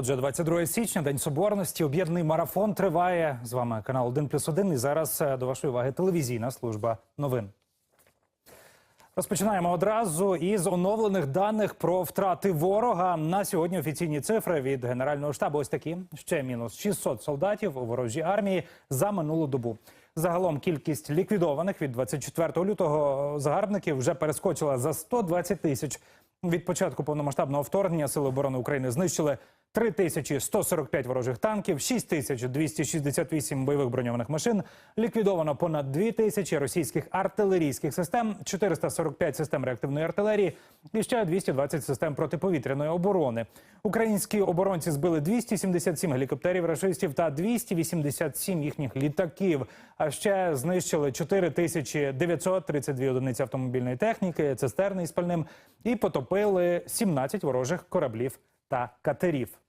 Отже, 22 січня, День Соборності, об'єднаний марафон триває. З вами канал 1 плюс 1. І зараз е, до вашої уваги телевізійна служба новин. Розпочинаємо одразу із оновлених даних про втрати ворога. На сьогодні офіційні цифри від Генерального штабу ось такі. Ще мінус 600 солдатів у ворожій армії за минулу добу. Загалом кількість ліквідованих від 24 лютого загарбників вже перескочила за 120 тисяч. Від початку повномасштабного вторгнення Сили оборони України знищили 3145 ворожих танків, 6268 бойових броньованих машин, ліквідовано понад 2000 російських артилерійських систем, 445 систем реактивної артилерії і ще 220 систем протиповітряної оборони. Українські оборонці збили 277 гелікоптерів рашистів та 287 їхніх літаків. А ще знищили 4932 одиниці автомобільної техніки, цистерни із пальним і потопили 17 ворожих кораблів та катерів.